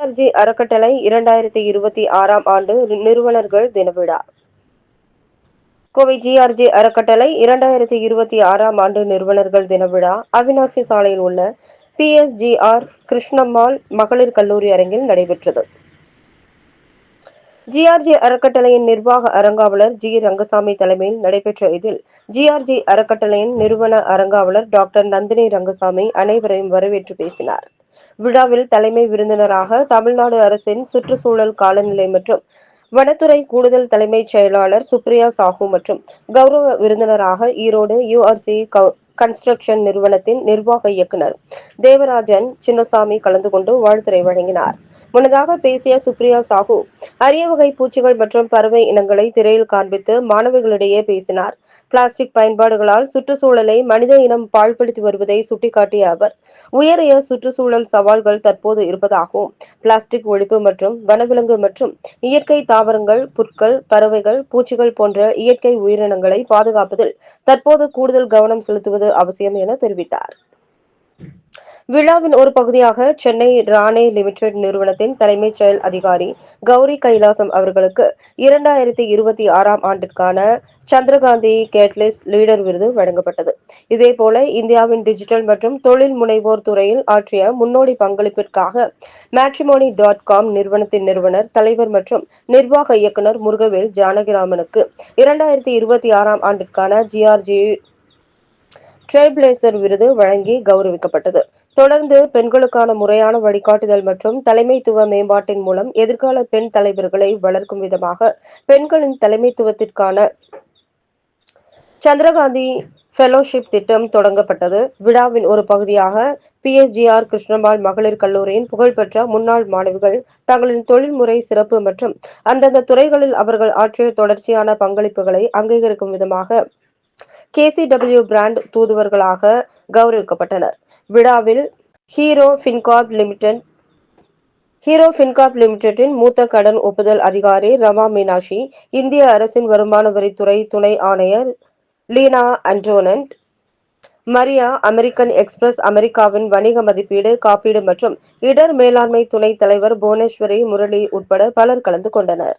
G அறக்கட்டளை இரண்டாயிரத்தி இருபத்தி ஆறாம் ஆண்டு நிறுவனர்கள் தின விழா. கோவை ஜிஆர்ஜி அறக்கட்டளை இரண்டாயிரத்தி இருபத்தி ஆறாம் ஆண்டு நிறுவனர்கள் தின விழா. அவினாசி சாலையில் உள்ள பிஎஸ்ஜிஆர் கிருஷ்ணம்மாள் மகளிர் கல்லூரி அரங்கில் நடைபெற்றது. ஜிஆர்ஜி அறக்கட்டளையின் நிர்வாக அரங்காவலர் ஜி ரங்கசாமி தலைமையில் நடைபெற்ற இதில் ஜிஆர்ஜி அறக்கட்டளையின் நிறுவன அரங்காவலர் டாக்டர் நந்தினி ரங்கசாமி அனைவரையும் வரவேற்று பேசினார். விழாவில் தலைமை விருந்தினராக தமிழ்நாடு அரசின் சுற்றுச்சூழல் காலநிலை மற்றும் வனத்துறை கூடுதல் தலைமைச் செயலாளர் சுப்ரியா சாஹூ மற்றும் கௌரவ விருந்தினராக ஈரோடு யுஆர்சி கன்ஸ்ட்ரக்ஷன் நிறுவனத்தின் நிர்வாக இயக்குனர் தேவராஜன் சின்னசாமி கலந்து கொண்டு வாழ்த்துரை வழங்கினார். முன்னதாக பேசிய சுப்ரியா சாஹூ அரிய வகை பூச்சிகள் மற்றும் பறவை இனங்களை திரையில் காண்பித்து மாணவர்களிடையே பேசினார். பிளாஸ்டிக் பயன்பாடுகளால் சுற்றுச்சூழலை மனித இனம் பாழ்படுத்தி வருவதை சுட்டிக்காட்டிய அவர் உயரிய சுற்றுச்சூழல் சவால்கள் தற்போது இருப்பதாகவும் பிளாஸ்டிக் ஒழிப்பு மற்றும் வனவிலங்கு மற்றும் இயற்கை தாவரங்கள் புற்கள் பறவைகள் பூச்சிகள் போன்ற இயற்கை உயிரினங்களை பாதுகாப்பதில் தற்போது கூடுதல் கவனம் செலுத்துவது அவசியம் என தெரிவித்தார். விழாவின் ஒரு பகுதியாக சென்னை ராணே லிமிடெட் நிறுவனத்தின் தலைமைச் செயல் அதிகாரி கௌரி கைலாசம் அவர்களுக்கு இரண்டாயிரத்தி இருபத்தி ஆறாம் ஆண்டிற்கான சந்திரகாந்தி கேட்லிஸ்ட் லீடர் விருது வழங்கப்பட்டது. இதேபோல இந்தியாவின் டிஜிட்டல் மற்றும் தொழில் முனைவோர் துறையில் ஆற்றிய முன்னோடி பங்களிப்பிற்காக மேட்ரிமோனி டாட் காம் நிறுவனத்தின் நிறுவனர் தலைவர் மற்றும் நிர்வாக இயக்குனர் முருகவேல் ஜானகிராமனுக்கு இரண்டாயிரத்தி இருபத்தி ஆறாம் ஆண்டிற்கான ஜிஆர்ஜி ட்ரேபிளேசர் விருது வழங்கி கௌரவிக்கப்பட்டது. தொடர்ந்து பெண்களுக்கான முறையான வழிகாட்டுதல் மற்றும் தலைமைத்துவ மேம்பாட்டின் மூலம் எதிர்கால பெண் தலைவர்களை வளர்க்கும் விதமாக பெண்களின் தலைமைத்துவத்திற்கான சந்திரகாந்தி ஃபெலோஷிப் திட்டம் தொடங்கப்பட்டது. விழாவின் ஒரு பகுதியாக பிஎஸ்ஜிஆர் கிருஷ்ணம்மாள் மகளிர் கல்லூரியின் புகழ்பெற்ற முன்னாள் மாணவிகள் தங்களின் தொழில்முறை சிறப்பு மற்றும் அந்தந்த துறைகளில் அவர்கள் ஆற்றிய தொடர்ச்சியான பங்களிப்புகளை அங்கீகரிக்கும் விதமாக கேசிடபிள்யூ பிராண்ட் தூதுவர்களாக கௌரவிக்கப்பட்டனர். விழாவில் Hero FinCorp Limited Hero FinCorp லிமிடெட்டின் மூத்த கடன் ஒப்புதல் அதிகாரி ரமா மீனாட்சி இந்திய அரசின் வருமான வரித்துறை துணை ஆணையர் லீனா அண்டோனன்ட் மரியா அமெரிக்கன் எக்ஸ்பிரஸ் அமெரிக்காவின் வணிக மதிப்பீடு காப்பீடு மற்றும் இடர் மேலாண்மை துணைத் தலைவர் புவனேஸ்வரி முரளி உட்பட பலர் கலந்து கொண்டனர்.